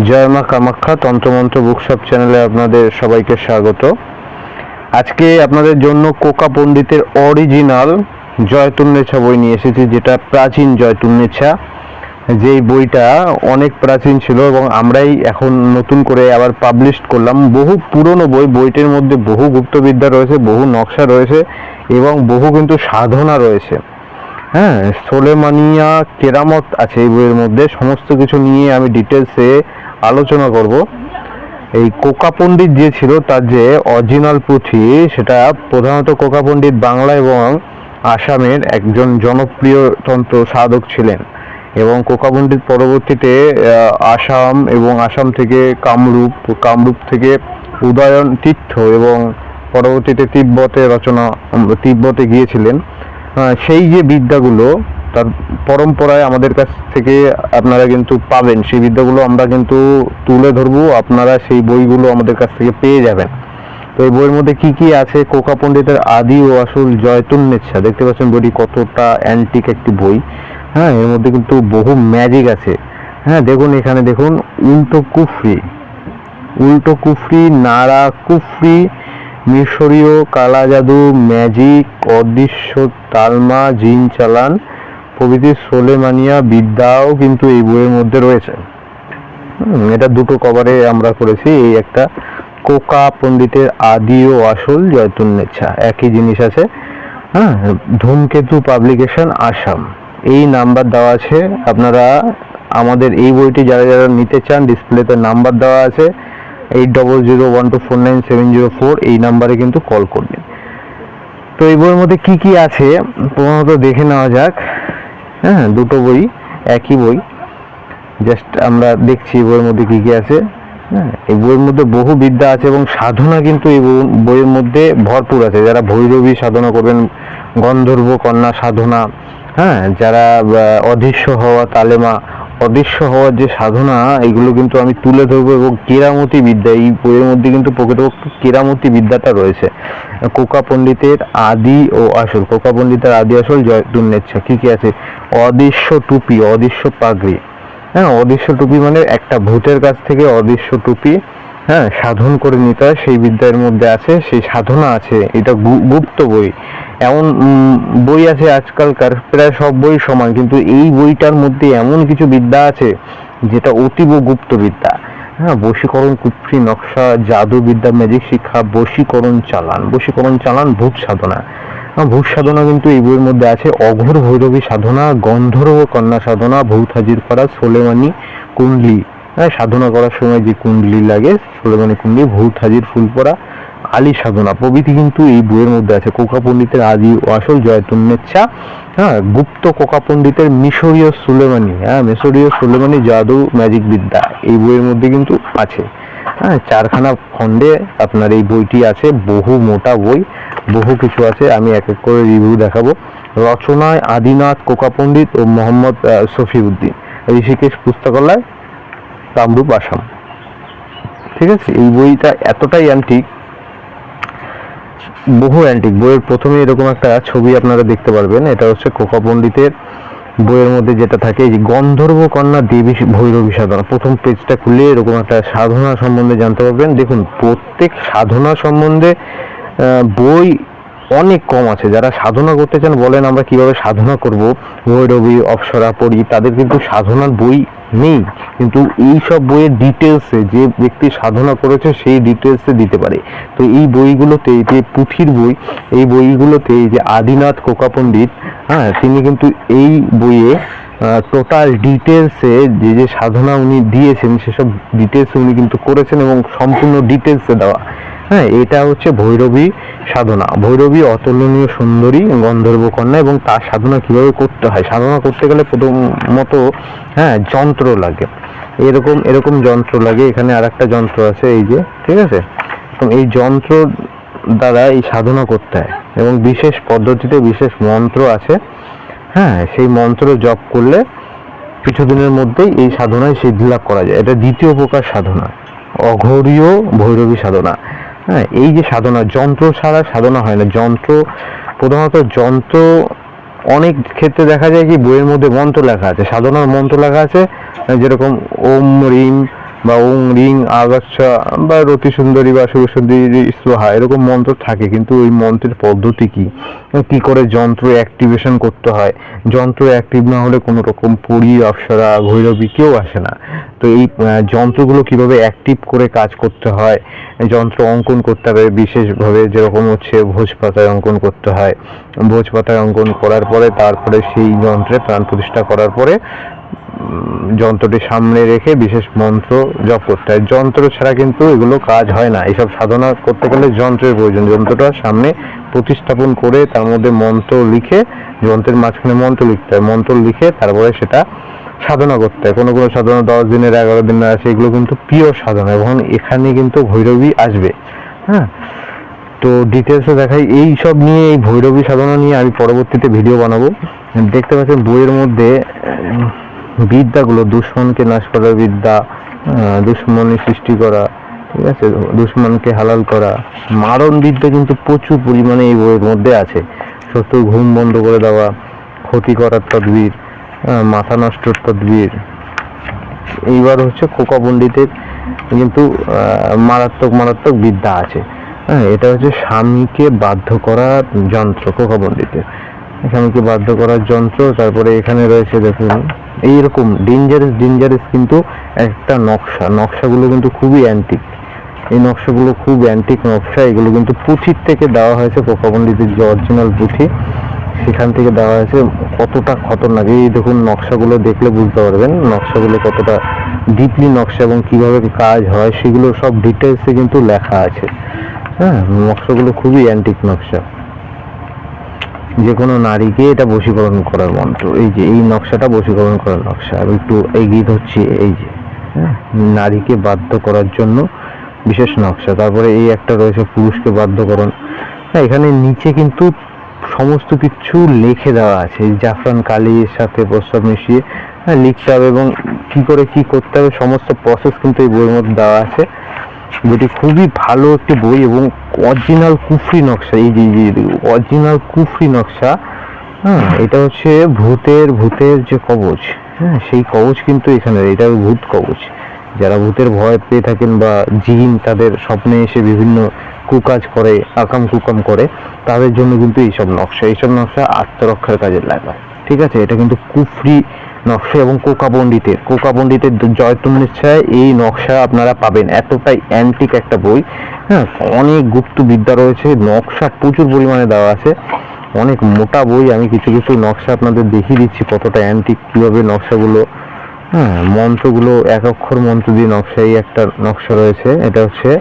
জয় মা কামাখ্যা তন্ত্রমন্ত্র বুকশপ চ্যানেলে আপনাদের সবাইকে স্বাগত। আজকে আপনাদের জন্য কোকা পণ্ডিতের অরিজিনাল জয়তুন্নেছা বই নিয়ে এসেছি, যেটা প্রাচীন জয়তুন্নেছা যেই বইটা অনেক প্রাচীন ছিল এবং আমরাই এখন নতুন করে আবার পাবলিশ করলাম। বহু পুরনো বই, বইটির মধ্যে বহু গুপ্তবিদ্যা রয়েছে, বহু নকশা রয়েছে এবং বহু কিন্তু সাধনা রয়েছে। হ্যাঁ সোলেমানিয়া কেরামত আছে এই বইয়ের মধ্যে। সমস্ত কিছু নিয়ে আমি ডিটেলসে আলোচনা করব। এই কোকা পণ্ডিত যে ছিল, তার যে অরিজিনাল পুঁথি, সেটা প্রধানত কোকা পণ্ডিত বাংলা এবং আসামের একজন জনপ্রিয় তন্ত্র সাধক ছিলেন এবং কোকা পণ্ডিত পরবর্তীতে আসাম এবং আসাম থেকে কামরূপ কামরূপ থেকে উদয়ন তীর্থ এবং পরবর্তীতে তিব্বতে রচনা, তিব্বতে গিয়েছিলেন। সেই যে বিদ্যাগুলো তার পরম্পরায় আমাদের কাছ থেকে আপনারা কিন্তু পাবেন। সেই বিদ্যাগুলো আমরা কিন্তু তুলে ধরবো, আপনারা সেই বইগুলো আমাদের কাছ থেকে পেয়ে যাবেন। তো এই বইয়ের মধ্যে কি কি আছে? কোকা পণ্ডিতের আদি ও আসল জয়তুন্নেচ্ছা দেখতে পাচ্ছেন বইটি কতটা অ্যান্টিক একটি বই। হ্যাঁ এর মধ্যে কিন্তু বহু ম্যাজিক আছে। হ্যাঁ দেখুন এখানে দেখুন, উল্টো কুফরি। উল্টো কুফরি নাড়া কুফরি, মিশরীয় কালা জাদু ম্যাজিক অদৃশ্য তালমা, জিন চালান প্রভৃতি সোলেমানিয়া বিদ্যাও কিন্তু এই বইয়ের মধ্যে রয়েছে। এটা দুটো কভারে আমরা করেছি। এই একটা কোকা পণ্ডিতের আদি ও আসল জয়তুন্নেচ্ছা একই জিনিস আছে। হ্যাঁ ধূমকেতু পাবলিকেশন আসাম। এই নাম্বার দেওয়া আছে। আপনারা আমাদের এই বইটি যারা যারা নিতে চান, ডিসপ্লেতে নাম্বার দেওয়া আছে। Eight double zero one two four nine seven zero four, এই নাম্বারে কিন্তু কল করবেন। তো এই বইয়ের মধ্যে কি কি আছে? প্রথমত দেখে নেওয়া যাক। হ্যাঁ দুটো বই, একই বই। জাস্ট আমরা দেখছি বইয়ের মধ্যে কি কি আছে। হ্যাঁ এই বইয়ের মধ্যে বহু বিদ্যা আছে এবং সাধনা কিন্তু এই বইয়ের মধ্যে ভরপুর আছে। যারা ভৈরবী সাধনা করবেন, গন্ধর্ব কন্যা সাধনা হ্যাঁ যারা অদৃশ্য হওয়া তালেমা অদৃশ্য হওয়ার যে সাধনা এগুলো কিন্তু আমি তুলে ধরবো এবং কেরামতি বিদ্যা, এই বইয়ের মধ্যে কিন্তু প্রকৃতপক্ষে কেরামতি বিদ্যাটা রয়েছে। কোকা পণ্ডিতের আদি ও আসল, কোকা পণ্ডিতের আদি আসল জয়তুন্নেচ্ছা কি কি আছে? অদৃশ্য টুপি, অদৃশ্য পাগড়ি। হ্যাঁ অদৃশ্য টুপি মানে একটা ভূতের কাছ থেকে অদৃশ্য টুপি হ্যাঁ সাধন করে নিতে হয়। সেই বিদ্যার মধ্যে আছে, সেই সাধনা আছে, এটা গুপ্ত বই। এমন বই আছে আজকালকার প্রায় সব বই সমান কিন্তু এই বইটার মধ্যে এমন কিছু বিদ্যা আছে যেটা অতীব গুপ্ত বিদ্যা। হ্যাঁ বশীকরণ কুফরি নকশা জাদু বিদ্যা ম্যাজিক শিক্ষা বশীকরণ চালান। বশীকরণ চালান ভূত সাধনা। হ্যাঁ, ভূত সাধনা কিন্তু এই বইয়ের মধ্যে আছে। অঘোর ভৈরবী সাধনা গন্ধর্ব কন্যা সাধনা ভূত হাজির করা সোলেমানি কুণ্ডলি। হ্যাঁ সাধনা করার সময় যে কুণ্ডলি লাগে সোলেমানি কুণ্ডলি ভূত হাজির ফুল পরা আলী সাধনা। প্রভৃতি কিন্তু এই বইয়ের মধ্যে আছে। কোকা পণ্ডিতের আদি ও আসল জয়তুন্নেচ্ছা হ্যাঁ গুপ্ত কোকা পণ্ডিতের মিশরীয় সুলেমানি হ্যাঁ মিশরীয় সুলেমানি জাদু ম্যাজিক বিদ্যা এই বইয়ের মধ্যে কিন্তু আছে। হ্যাঁ চারখানা খণ্ডে আপনার এই বইটি আছে, বহু মোটা বই, বহু কিছু আছে, আমি এক এক করে রিভিউ দেখাবো। রচনায় আদিনাথ কোকা পণ্ডিত ও মোহাম্মদ শফিউদ্দিন, ঋষিকেশ পুস্তকালয়, কামরূপ আসাম। ঠিক আছে? এই বইটা এতটাই অ্যান্টিক বহু অ্যান্টিক বইয়ের প্রথমে এরকম একটা ছবি আপনারা দেখতে পারবেন। এটা হচ্ছে কোকা পণ্ডিতের বইয়ের মধ্যে যেটা থাকে যে গন্ধর্ব কন্যা দেবী ভৈরবী সাধনা প্রথম পেজটা খুলে এরকম একটা সাধনা সম্বন্ধে জানতে পারবেন। দেখুন, প্রত্যেক সাধনা সম্বন্ধে বই অনেক কম আছে। যারা সাধনা করতে চান বলেন আমরা কীভাবে সাধনা করব। ভৈরবী অপ্সরা পড়ি তাদের কিন্তু সাধনার বই নেই। কিন্তু এই সব বইয়ের ডিটেলসে যে ব্যক্তি সাধনা করেছে, সেই ডিটেলসে দিতে পারে। তো এই বইগুলোতে যে পুঁথির বই, এই বইগুলোতে যে আদিনাথ কোকা পণ্ডিত হ্যাঁ তিনি কিন্তু এই বইয়ে টোটাল ডিটেলসে যে যে সাধনা উনি দিয়েছেন, সেসব ডিটেলস উনি কিন্তু করেছেন এবং সম্পূর্ণ ডিটেলসে দেওয়া। হ্যাঁ এটা হচ্ছে ভৈরবী সাধনা। ভৈরবী অতুলনীয় সুন্দরী গন্ধর্ব কন্যা এবং তার সাধনা কীভাবে করতে হয়? সাধনা করতে গেলে প্রথমত হ্যাঁ যন্ত্র লাগে। এরকম এরকম যন্ত্র লাগে। এখানে আর একটা যন্ত্র আছে, এই যে, ঠিক আছে? এবং এই যন্ত্র দ্বারা এই সাধনা করতে হয় এবং বিশেষ পদ্ধতিতে বিশেষ মন্ত্র আছে। হ্যাঁ সেই মন্ত্র জপ করলে কিছুদিনের মধ্যেই এই সাধনায় সিদ্ধি লাভ করা যায়। এটা দ্বিতীয় প্রকার সাধনা। অঘরীয় ভৈরবী সাধনা। হ্যাঁ এই যে সাধনা, যন্ত্র ছাড়া সাধনা হয় না। যন্ত্র, প্রধানত যন্ত্র, অনেক ক্ষেত্রে দেখা যায় কি বইয়ের মধ্যে মন্ত্র লেখা আছে। সাধনার মন্ত্র লেখা আছে, যেরকম ওম, রিম বা ওং রিং আগাচ্ছা বা রতি সুন্দরী বা শুভ সুন্দরী স্লোহা এরকম মন্ত্র থাকে, কিন্তু ওই মন্ত্রের পদ্ধতি কি? কি করে যন্ত্র অ্যাক্টিভেশন করতে হয়? যন্ত্র অ্যাক্টিভ না হলে কোনো রকম পুরী, অপ্সরা, ভৈরবী কেউ আসে না। তো এই যন্ত্রগুলো কীভাবে অ্যাক্টিভ করে কাজ করতে হয়? যন্ত্র অঙ্কন করতে হবে, বিশেষভাবে যেরকম হচ্ছে ভোজ পাতায় অঙ্কন করতে হয়। ভোজ পাতায় অঙ্কন করার পরে, তারপরে সেই যন্ত্রে প্রাণ প্রতিষ্ঠা করার পরে যন্ত্রটি সামনে রেখে বিশেষ মন্ত্র জপ করতে হয়। যন্ত্র ছাড়া কিন্তু এগুলো কাজ হয় না। এইসব সাধনা করতে গেলে যন্ত্রের প্রয়োজন। যন্ত্রটা সামনে প্রতিস্থাপন করে তার মধ্যে মন্ত্র লিখে, যন্ত্রের মাঝখানে মন্ত্র লিখতে হয়। মন্ত্র লিখে তারপরে সেটা সাধনা করতে হয়। কোনো কোনো সাধনা দশ দিনের, এগারো দিনের আছে এগুলো কিন্তু পিওর সাধনা এবং এখানে কিন্তু ভৈরবী আসবে। হ্যাঁ? তো ডিটেলসে দেখাই। এই সব নিয়ে, এই ভৈরবী সাধনা নিয়ে আমি পরবর্তীতে ভিডিও বানাবো। দেখতে পাচ্ছেন বইয়ের মধ্যে বিদ্যাগুলো, দুশ্মনকে নাশ করার বিদ্যা দুশ্মনী সৃষ্টি করা, ঠিক আছে? দুশ্মনকে হালাল করা। মারণ বিদ্যা কিন্তু প্রচুর পরিমাণে এই বইয়ের মধ্যে আছে। শত্রুর ঘুম বন্ধ করে দেওয়া, ক্ষতি করার তদবির মাথা নষ্টর তদবির। এইবার হচ্ছে খোকা পণ্ডিতের কিন্তু মারাত্মক মারাত্মক বিদ্যা আছে। হ্যাঁ এটা হচ্ছে স্বামীকে বাধ্য করার যন্ত্র খোকা পণ্ডিতের। স্বামীকে বাধ্য করার যন্ত্র, তারপরে এখানে রয়েছে দেখুন, এইরকম ডেঞ্জারাস ডেঞ্জারাস কিন্তু একটা নকশা। নকশাগুলো কিন্তু খুবই অ্যান্টিক এই নকশাগুলো খুব অ্যান্টিক নকশা। এগুলো কিন্তু পুঁথির থেকে দেওয়া হয়েছে খোকা পণ্ডিতের যে অরিজিনাল পুঁথি, সেখান থেকে দেওয়া হয়েছে। কতটা খতরনাক। এই দেখুন, নকশাগুলো দেখলে বুঝতে পারবেন, নকশাগুলো কতটা ডিপলি নকশা এবং কীভাবে কাজ হয়, সেগুলো সব ডিটেলসে কিন্তু লেখা আছে। হ্যাঁ নকশাগুলো খুবই অ্যান্টিক নকশা। যে কোনো নারীকে এটা বশীকরণ করার মন্ত্র। এই যে, এই নকশাটা বশীকরণ করার নকশা। আর একটু এগিয়ে হচ্ছে এই যে হ্যাঁ? নারীকে বাধ্য করার জন্য বিশেষ নকশা। তারপরে এই একটা রয়েছে পুরুষকে বাধ্যকরণ। হ্যাঁ এখানে নিচে কিন্তু সমস্ত কিছু লিখে দেওয়া আছে। জাফরান কালির সাথে প্রস্তাব মিশিয়ে হ্যাঁ লিখতে হবে এবং কী করে কি করতে হবে, সমস্ত প্রসেস কিন্তু এই বইয়ের মধ্যে দেওয়া আছে। যেটি খুবই ভালো একটি বই এবং অরিজিনাল কুফরি নকশা, এই যে অরিজিনাল কুফরি নকশা হ্যাঁ এটা হচ্ছে ভূতের ভূতের যে কবচ হ্যাঁ সেই কবচ কিন্তু এখানে, এটা ভূত কবচ। যারা ভূতের ভয় পেয়ে থাকেন বা জিন তাদের স্বপ্নে এসে বিভিন্ন কুকাজ করে, আকাম কুকাম করে, তাদের জন্য কিন্তু এইসব নকশা এইসব নকশা আত্মরক্ষার কাজে লাগায়। ঠিক আছে? এটা কিন্তু কুফরি নকশা এবং কোকা পণ্ডিতের কোকা পণ্ডিতের এই নকশা আপনারা পাবেন। এতটাই অ্যান্টিক একটা বই। হ্যাঁ অনেক গুপ্ত বিদ্যা রয়েছে, নকশা প্রচুর পরিমাণে দেওয়া আছে। অনেক মোটা বই, আমি কিছু কিছু নকশা আপনাদের দেখিয়ে দিচ্ছি, কতটা অ্যান্টিক কীভাবে নকশাগুলো হ্যাঁ মন্ত্রগুলো, এক অক্ষর মন্ত্র দিয়ে নকশা এই একটা নকশা রয়েছে। এটা হচ্ছে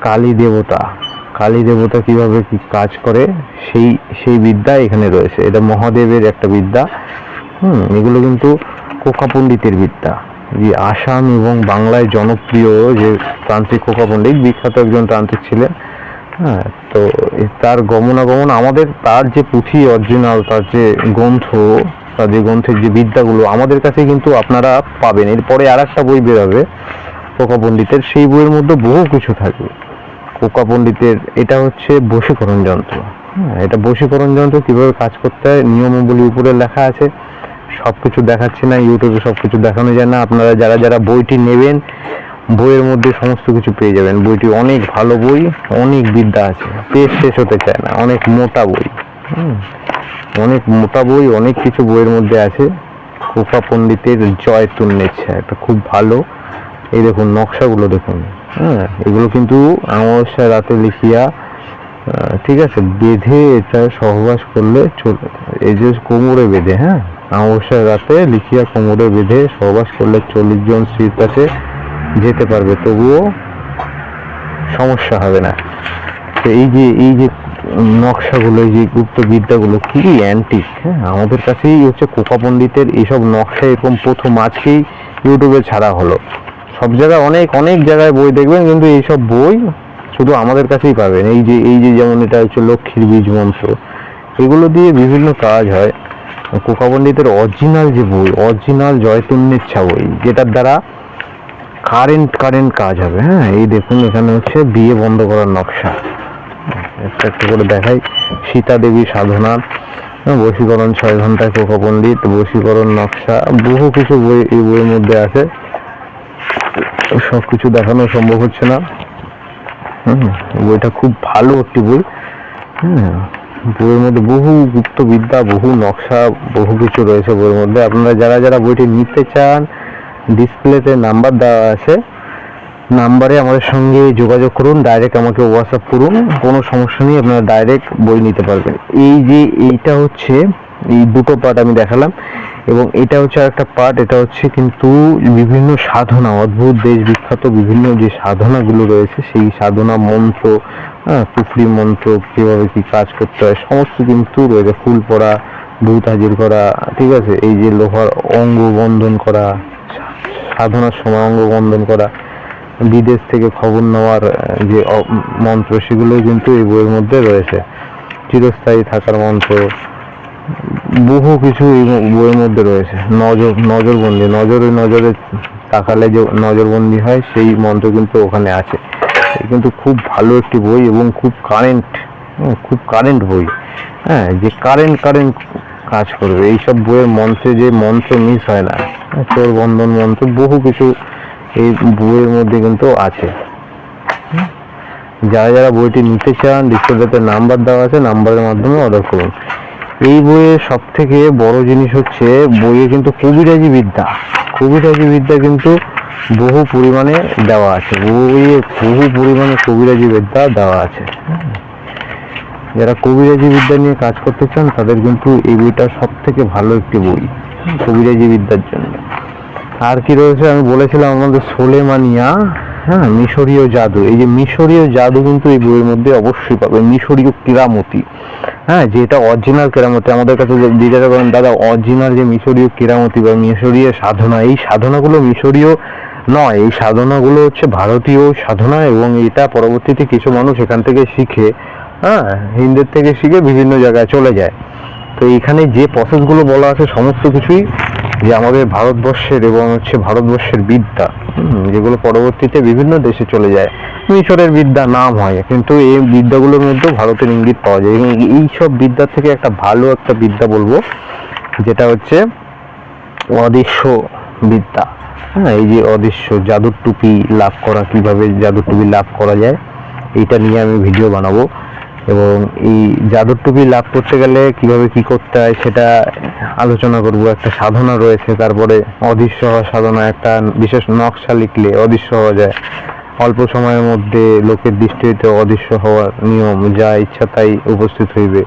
কালী দেবতা। কালী দেবতা কীভাবে কি কাজ করে, সেই সেই বিদ্যা এখানে রয়েছে। এটা মহাদেবের একটা বিদ্যা। হুম, এগুলো কিন্তু কোকা পণ্ডিতের বিদ্যা। যে আসাম এবং বাংলায় জনপ্রিয় যে তান্ত্রিক কোকা পণ্ডিত বিখ্যাত একজন তান্ত্রিক ছিলেন হ্যাঁ তো তার গমনাগমন আমাদের, তার যে পুঁথি অরিজিনাল, তার যে গ্রন্থ, তার যে গ্রন্থের যে বিদ্যাগুলো আমাদের কাছে কিন্তু আপনারা পাবেন। এরপরে আর একটা বই বেরোবে কোকা পণ্ডিতের সেই বইয়ের মধ্যে বহু কিছু থাকবে। কোকা পণ্ডিতের এটা হচ্ছে বশীকরণ যন্ত্র। হ্যাঁ এটা বশীকরণ যন্ত্র কীভাবে কাজ করতে হয়, নিয়মাবলী উপরে লেখা আছে। সব কিছু দেখাচ্ছি না, ইউটিউবে সব কিছু দেখানো যায় না। আপনারা যারা যারা বইটি নেবেন, বইয়ের মধ্যে সমস্ত কিছু পেয়ে যাবেন। বইটি অনেক ভালো বই, অনেক বিদ্যা আছে। পেজ শেষ হতে চায় না, অনেক মোটা বই। অনেক মোটা বই, অনেক কিছু বইয়ের মধ্যে আছে। কোপা পণ্ডিতের জয় তুন্নেচ্ছা একটা খুব ভালো। এই দেখুন, নকশাগুলো দেখুন। হ্যাঁ এগুলো কিন্তু অমাবস্যা রাতে লিখিয়া ঠিক আছে, বেঁধে এটা সহবাস করলে চলে এই যে কোমরে বেঁধে হ্যাঁ? অমাবস্যার রাতে লিখিয়া কোমরে বেঁধে সহবাস করলে চল্লিশ জন স্ত্রীর কাছে যেতে পারবে, তবুও সমস্যা হবে না। তো এই যে এই যে নকশাগুলো, এই যে গুপ্ত বিদ্যাগুলো খুবই অ্যান্টিক হ্যাঁ? আমাদের কাছেই হচ্ছে কোকা পণ্ডিতের এইসব নকশা এরকম প্রথম আজকেই ইউটিউবে ছাড়া হলো। সব জায়গায় অনেক অনেক জায়গায় বই দেখবেন, কিন্তু এইসব বই শুধু আমাদের কাছেই পাবেন। এই যে এই যে যেমন এটা হচ্ছে লক্ষ্মীর বীজ মন্ত্র এগুলো দিয়ে বিভিন্ন কাজ হয়। কোকা পণ্ডিতের অরিজিনাল যে বই অরিজিনাল জয়তুন্নেচ্ছা বই যেটার দ্বারা কারেন্ট কারেন্ট কাজ হবে হ্যাঁ? এই দেখুন এখানে হচ্ছে বিয়ে বন্ধ করার নকশা। একটা একটা করে দেখাই। সীতা দেবী সাধনা হ্যাঁ, বশীকরণ ছয় ঘন্টায় কোকা পণ্ডিত বশীকরণ নকশা বহু কিছু বই এই বইয়ের মধ্যে আছে। সব কিছু দেখানো সম্ভব হচ্ছে না। হুম, বইটা খুব ভালো একটি বই। হ্যাঁ বইয়ের মধ্যে বহু গুপ্ত বিদ্যা বহু নকশা, বহু কিছু রয়েছে বইয়ের মধ্যে। আপনারা যারা যারা বইটি নিতে চান, ডিসপ্লেতে নাম্বার দেওয়া আছে। নাম্বারে আমাদের সঙ্গে যোগাযোগ করুন, ডাইরেক্ট আমাকে হোয়াটসঅ্যাপ করুন। কোনো সমস্যা নেই, আপনারা ডাইরেক্ট বই নিতে পারবেন। এই যে, এইটা হচ্ছে, এই দুটো পার্ট আমি দেখালাম। এবং এটা হচ্ছে একটা পার্ট এটা হচ্ছে কিন্তু বিভিন্ন সাধনা, অদ্ভুত দেশ বিখ্যাত বিভিন্ন যে সাধনাগুলো রয়েছে, সেই সাধনা মন্ত্র হ্যাঁ কুফরি মন্ত্র, কীভাবে কি কাজ করতে হয়, সমস্ত কিন্তু রয়েছে। ফুল পড়া, ভূত হাজির করা, ঠিক আছে? এই যে লোহার অঙ্গ বন্ধন করা, সাধনার সময় অঙ্গ বন্ধন করা, বিদেশ থেকে খবর নেওয়ার যে মন্ত্র সেগুলো কিন্তু এই বইয়ের মধ্যে রয়েছে। চিরস্থায়ী থাকার মন্ত্র বহু কিছু বইয়ের মধ্যে রয়েছে। নজর, নজরবন্দি, নজরে নজরে তাকালে যে নজরবন্দি হয়, সেই মন্ত্র কিন্তু ওখানে আছে। কিন্তু খুব ভালো একটি বই এবং খুব কারেন্ট খুব কারেন্ট বই। হ্যাঁ যে কারেন্ট কারেন্ট কাজ করবে। এইসব বইয়ের মন্ত্রে যে মন্ত্র মিস হয় না, চোর বন্ধন মন্ত্র, বহু কিছু এই বইয়ের মধ্যে কিন্তু আছে। যারা যারা বইটি নিতে চান ডিসপ্লেতে নাম্বার দেওয়া আছে নাম্বারের মাধ্যমে অর্ডার করুন। এই বইয়ের সব থেকে বড় জিনিস হচ্ছে বইয়ে কিন্তু কবিরাজি বিদ্যা। কবিরাজি বিদ্যা কিন্তু বহু পরিমাণে দেওয়া আছে। বইয়ে বহু পরিমাণে কবিরাজি বিদ্যা দেওয়া আছে। যারা কবিরাজি বিদ্যা নিয়ে কাজ করতে চান, তাদের কিন্তু এই বইটা সব থেকে ভালো একটি বই, কবিরাজি বিদ্যার জন্য। আর কি রয়েছে? আমি বলেছিলাম আমাদের সোলেমানিয়া হ্যাঁ মিশরীয় জাদু। এই যে মিশরীয় জাদু কিন্তু এই বইয়ের মধ্যে অবশ্যই পাবে। মিশরীয় কেরামতি হ্যাঁ যেটা অরিজিনাল কেরামতি, আমাদের কাছে জিজ্ঞাসা করেন দাদা অরিজিনাল যে মিশরীয় কেরামতি বা মিশরীয় সাধনা, এই সাধনাগুলো মিশরীয় নয়, এই সাধনাগুলো হচ্ছে ভারতীয় সাধনা এবং এটা পরবর্তীতে কিছু মানুষ এখান থেকে শিখে হ্যাঁ হিন্দের থেকে শিখে বিভিন্ন জায়গায় চলে যায়। তো এখানে যে প্রসেসগুলো বলা আছে, সমস্ত কিছুই যে আমাদের ভারতবর্ষের এবং হচ্ছে ভারতবর্ষের বিদ্যা যেগুলো পরবর্তীতে বিভিন্ন দেশে চলে যায়, মিশরের বিদ্যা নাম হয়, কিন্তু এই বিদ্যাগুলোর মধ্যেও ভারতের ইঙ্গিত পাওয়া যায়। এবং এই সব বিদ্যা থেকে একটা ভালো একটা বিদ্যা বলব, যেটা হচ্ছে অদৃশ্য বিদ্যা। হ্যাঁ এই যে অদৃশ্য জাদুর টুপি লাভ করা, কীভাবে জাদুর টুপি লাভ করা যায়, এইটা নিয়ে আমি ভিডিও বানাবো। এবং এই জাদুর টুপি লাভ করতে গেলে কীভাবে কি করতে হয় সেটা আলোচনা করব। একটা সাধনা রয়েছে, তারপরে অদৃশ্য হওয়া সাধনা, একটা বিশেষ নকশা লিখলে অদৃশ্য হওয়া যায়। অল্প সময়ের মধ্যে লোকের দৃষ্টিতে অদৃশ্য হওয়ার নিয়ম, যা ইচ্ছা তাই উপস্থিত হইবে।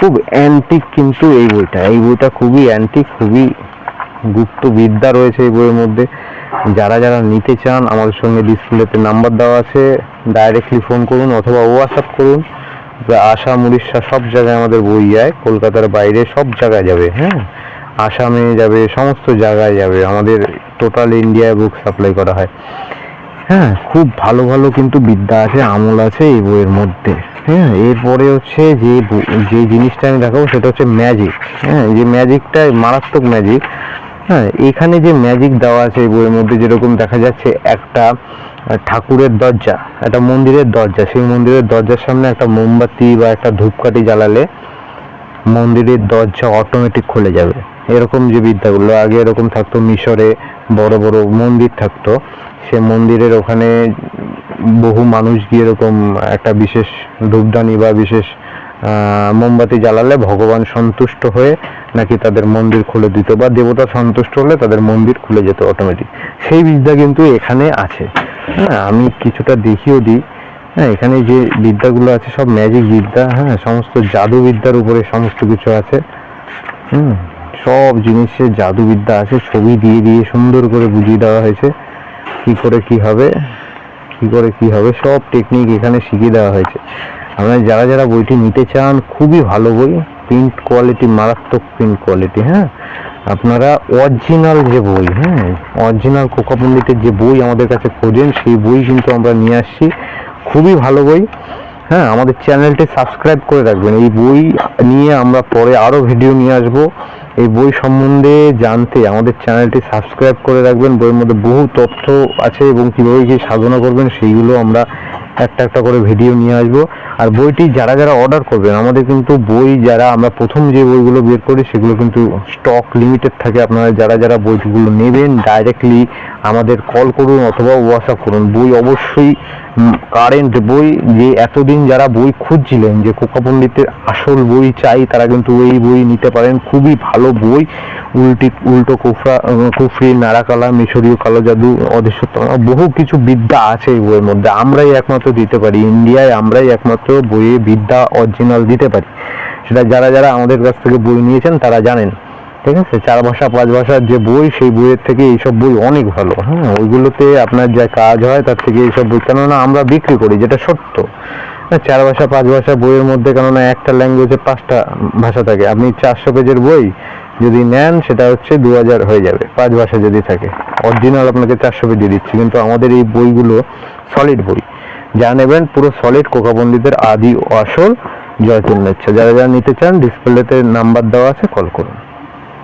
খুব অ্যান্টিক কিন্তু এই বইটা এই বইটা খুবই অ্যান্টিক খুবই গুপ্ত বিদ্যা রয়েছে এই বইয়ের মধ্যে। যারা যারা নিতে চান, আমাদের সঙ্গে ডিসপ্লেতে নাম্বার দেওয়া আছে। ডাইরেক্টলি ফোন করুন অথবা হোয়াটসঅ্যাপ করুন। আসাম, উড়িষ্যা সব জায়গায় আমাদের বই যায়, কলকাতার বাইরে সব জায়গায় যাবে হ্যাঁ? আসামে যাবে, সমস্ত জায়গায় যাবে, আমাদের টোটাল ইন্ডিয়ায় বুক সাপ্লাই করা হয়। হ্যাঁ খুব ভালো ভালো কিন্তু বিদ্যা আছে, আমল আছে এই বইয়ের মধ্যে হ্যাঁ? এরপরে হচ্ছে যে যে জিনিসটা আমি দেখাবো সেটা হচ্ছে ম্যাজিক হ্যাঁ? যে ম্যাজিকটা মারাত্মক ম্যাজিক হ্যাঁ? এখানে যে ম্যাজিক দেওয়া আছে এই বইয়ের মধ্যে যেরকম দেখা যাচ্ছে একটা ঠাকুরের দরজা, একটা মন্দিরের দরজা। সেই মন্দিরের দরজার সামনে একটা মোমবাতি বা একটা ধূপকাঠি জ্বালালে মন্দিরের দরজা অটোমেটিক খুলে যাবে। এরকম যে বিদ্যাগুলো, আগে এরকম থাকতো মিশরে বড় বড় মন্দির থাকতো। সে মন্দিরের ওখানে বহু মানুষ গিয়ে এরকম একটা বিশেষ ধূপদানি বা বিশেষ মোমবাতি জ্বালালে ভগবান সন্তুষ্ট হয়ে নাকি তাদের মন্দির খুলে দিত বা দেবতা সন্তুষ্ট হলে তাদের মন্দির খুলে যেত অটোমেটিক সেই বিদ্যা কিন্তু এখানে আছে। হ্যাঁ আমি কিছুটা দেখিয়েও দিই। হ্যাঁ এখানে যে বিদ্যাগুলো আছে, সব ম্যাজিক বিদ্যা হ্যাঁ সমস্ত জাদু বিদ্যার উপরে সমস্ত কিছু আছে। হুম, সব জিনিসের জাদু বিদ্যা আছে, ছবি দিয়ে দিয়ে সুন্দর করে বুঝিয়ে দেওয়া হয়েছে। কি করে কি হবে, কি করে কি হবে, সব টেকনিক এখানে শিখিয়ে দেওয়া হয়েছে। আপনারা যারা যারা বইটি নিতে চান, খুবই ভালো বই প্রিন্ট কোয়ালিটি মারাত্মক প্রিন্ট কোয়ালিটি হ্যাঁ। আপনারা অরিজিনাল যে বই হ্যাঁ অরিজিনাল কোকা যে বই আমাদের কাছে খোঁজেন, সেই বই কিন্তু আমরা নিয়ে আসছি। খুবই ভালো বই। হ্যাঁ আমাদের চ্যানেলটি সাবস্ক্রাইব করে রাখবেন। এই বই নিয়ে আমরা পরে আরও ভিডিও নিয়ে আসব। এই বই সম্বন্ধে জানতে আমাদের চ্যানেলটি সাবস্ক্রাইব করে রাখবেন। বইয়ের মধ্যে বহু তথ্য আছে এবং কীভাবে কি সাধনা করবেন, সেইগুলো আমরা একটা একটা করে ভিডিও নিয়ে আসব। আর বইটি যারা যারা অর্ডার করবেন, আমাদের কিন্তু বই যারা আমরা প্রথম যে বইগুলো বের করি, সেগুলো কিন্তু স্টক লিমিটেড থাকে। আপনারা যারা যারা বইগুলো নেবেন ডাইরেক্টলি আমাদের কল করুন অথবা হোয়াটসঅ্যাপ করুন। বই অবশ্যই কারেন্ট বই যে এতদিন যারা বই খুঁজছিলেন যে কোকা পণ্ডিতের আসল বই চাই, তারা কিন্তু এই বই নিতে পারেন। খুবই ভালো বই। উল্টি, উল্টো কুফরা কুফরি নারাকালা মিশরীয় কালো জাদু অদৃশ্যতম বহু কিছু বিদ্যা আছে এই বইয়ের মধ্যে। আমরাই একমাত্র দিতে পারি। ইন্ডিয়ায় আমরাই একমাত্র বইয়ে বিদ্যা অরিজিনাল দিতে পারি। সেটা যারা যারা আমাদের কাছ থেকে বই নিয়েছেন, তারা জানেন। ঠিক আছে? চার ভাষা পাঁচ ভাষার যে বই সেই বইয়ের থেকে এইসব বই অনেক ভালো। হ্যাঁ ওইগুলোতে আপনার যা কাজ হয় তার থেকে এইসব বই কেননা আমরা বিক্রি করি যেটা সত্য। হ্যাঁ, চার ভাষা পাঁচ ভাষা বইয়ের মধ্যে কেননা একটা ল্যাঙ্গুয়েজে পাঁচটা ভাষা থাকে। আপনি চারশো পেজের বই যদি নেন সেটা হচ্ছে দু হাজার হয়ে যাবে পাঁচ ভাষা যদি থাকে। অরিজিনাল আপনাকে চারশো পেজে দিচ্ছি কিন্তু আমাদের এই বইগুলো সলিড বই। যা নেবেন পুরো সলিড কোকা পণ্ডিতের আদি আসল জয়তুল্য ইচ্ছা যারা যারা নিতে চান ডিসপ্লেতে নাম্বার দেওয়া আছে কল করুন।